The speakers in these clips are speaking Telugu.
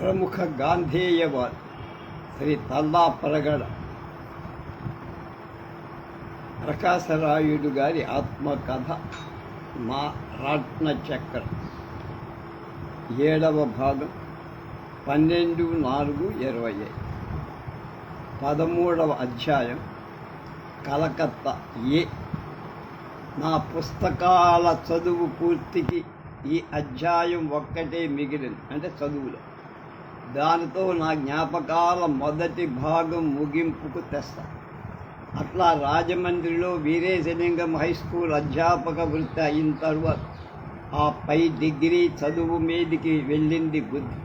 ప్రముఖ గాంధేయవాది శ్రీ తల్లా ప్రగడ ప్రకాశరాయుడు గారి ఆత్మకథ మా రత్న చక్ర ఏడవ భాగం పన్నెండు నాలుగు ఇరవై ఐదు. పదమూడవ అధ్యాయం కలకత్తా ఏ. నా పుస్తకాల చదువు పూర్తికి ఈ అధ్యాయం ఒక్కటే మిగిలింది అంటే చదువులో. దానితో నా జ్ఞాపకాల మొదటి భాగం ముగింపుకు తెస్తా. అట్లా రాజమండ్రిలో వీరేశలింగం హై స్కూల్ అధ్యాపక వృత్తి అయిన తర్వాత ఆ పై డిగ్రీ చదువు మీదికి వెళ్ళింది బుద్ధి.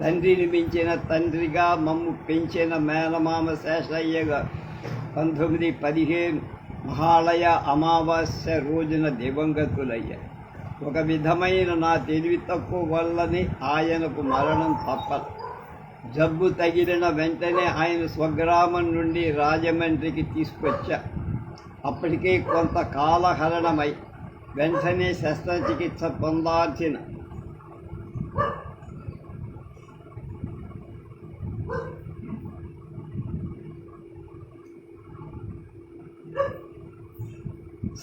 తండ్రిని మించిన తండ్రిగా మమ్ము పెంచిన మేనమామ శేషయ్య పంతొమ్మిది పదిహేను మహాలయ అమావాస్య రోజున దివంగతులయ్యారు ఒక విధమైన నా తెలివి తక్కువ వల్లని ఆయనకు మరణం తప్పదు జబ్బు తగిలిన వెంటనే ఆయన స్వగ్రామం నుండి రాజమండ్రికి తీసుకొచ్చా. అప్పటికే కొంత కాలహరణమై వెంటనే శస్త్రచికిత్స పొందాల్సిన.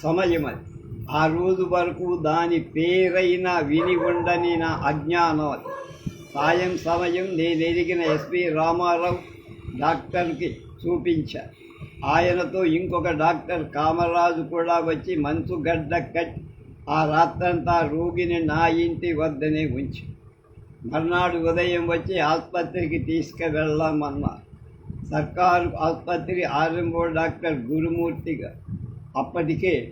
సమయమది. ఆ రోజు వరకు దాని పేరైన విని ఉండని నా అజ్ఞానం. అది సాయం సమయం నేను ఎదిగిన ఎస్పి రామారావు డాక్టర్కి చూపించా. ఆయనతో ఇంకొక డాక్టర్ కామరాజు కూడా వచ్చి మంచు గడ్డ కట్టి ఆ రాత్రంతా రోగిని నా ఇంటి వద్దనే ఉంచి. మర్నాడు ఉదయం వచ్చి ఆసుపత్రికి తీసుకువెళ్ళామన్నారు సర్కారు ఆసుపత్రి ఆర్ఎంఓ డాక్టర్ గురుమూర్తిగా. అప్పటికే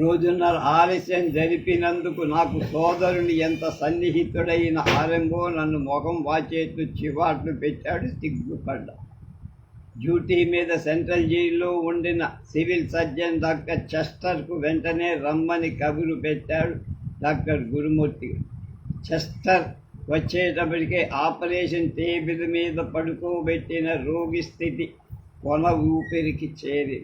రోజున్నర ఆలస్యం జరిపినందుకు నాకు సోదరుని ఎంత సన్నిహితుడైన ఆరంభో నన్ను ముఖం వాచేట్లు చివాట్లు పెట్టాడు సిగ్గుపడ్డా. డ్యూటీ మీద సెంట్రల్ జైల్లో ఉండిన సివిల్ సర్జన్ డాక్టర్ చెస్టర్కు వెంటనే రమ్మని కబురు పెట్టాడు డాక్టర్ గురుమూర్తి. చెస్టర్ వచ్చేటప్పటికే ఆపరేషన్ టేబుల్ మీద పడుకోబెట్టిన రోగి స్థితి కొన ఊపిరికి చేరి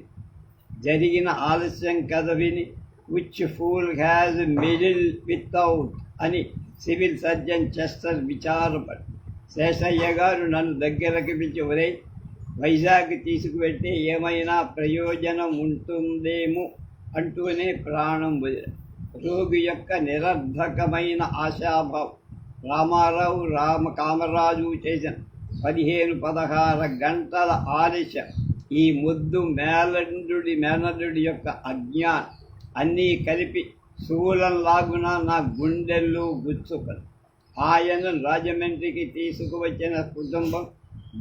జరిగిన ఆలస్యం కథ విని which fool has middle without అని సివిల్ సర్జన్ చెస్టర్ విచారపడి శేషయ్య గారు నన్ను దగ్గరకు పిలిచి ఒరే వైజాగ్ తీసుకువెళ్తే ఏమైనా ప్రయోజనం ఉంటుందేమో అంటూనే ప్రాణం వదిలారు రోగి యొక్క నిరర్ధకమైన ఆశాభావం రామారావు రామ కామరాజు చేసిన పదిహేను పదహారు గంటల ఆలస్యం ఈ ముద్దు మేలండుడి మేనల్లుడి యొక్క అజ్ఞానం అన్నీ కలిపి శూలంలాగున నా గుండెల్లో గుచ్చుకను. ఆయన రాజమండ్రికి తీసుకువచ్చిన కుటుంబం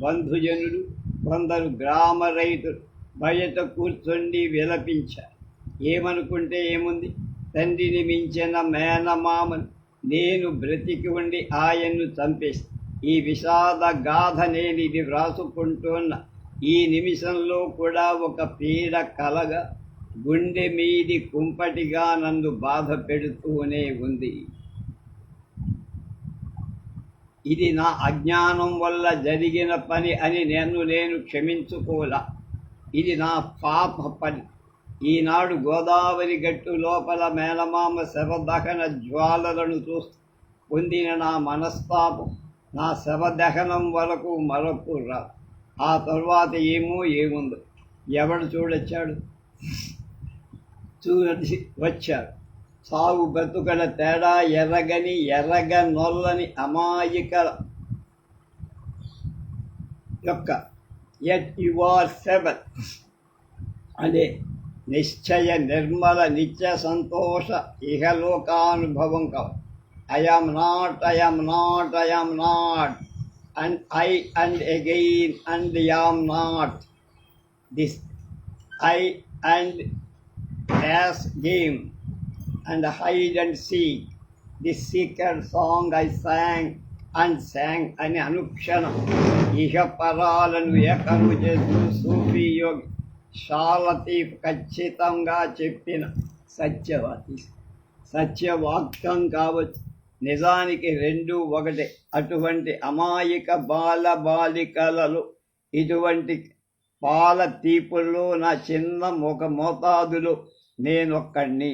బంధుజనులు కొందరు గ్రామ రైతులు బయట కూర్చొండి విలపించారు. ఏమనుకుంటే ఏముంది? తండ్రిని మించిన మేనమామను నేను బ్రతికి ఉండి ఆయన్ను చంపేసి ఈ విషాద గాథ నేను ఇది వ్రాసుకుంటున్న ఈ నిమిషంలో కూడా ఒక పీడ కలగా గుండె మీది కుంపటిగా నన్ను బాధ పెడుతూనే ఉంది. ఇది నా అజ్ఞానం వల్ల జరిగిన పని అని నేను నేను క్షమించుకోలా ఇది నా పాప పని. ఈనాడు గోదావరి గట్టు లోపల మేనమామ శవదహన జ్వాలలను చూస్తూ పొందిన నా మనస్తాపం నా శవదహనం వరకు మరొక రా ఆ తర్వాత ఏమో ఏముందో? ఎవడు చూడొచ్చాడు? చూసి వచ్చారు. సాగు బతుకల తేడా ఎర్రగని ఎర్రగ నొల్లని అమాయక యొక్క ఎట్ యువర్ సెవెన్ అనే నిశ్చయ నిర్మల నిత్య సంతోష ఇహలోకానుభవం కావు. I'm not I'm not I'm not and I and again and am not this I and as game and hide and see the secret song I sang and sang అని అనుక్షణం ఇహ పరాలను ఏకము చేస్తూ సూఫీ యోగి షాలతీ ఖచ్చితంగా చెప్పిన సత్యవాది సత్యవాక్యం కావచ్చు నిజానికి రెండు ఒకటే అటువంటి అమాయక బాల బాలికలలో ఇటువంటి పాల తీపుల్లో నా చిన్న ఒక మోతాదులో నేను ఒక్కడిని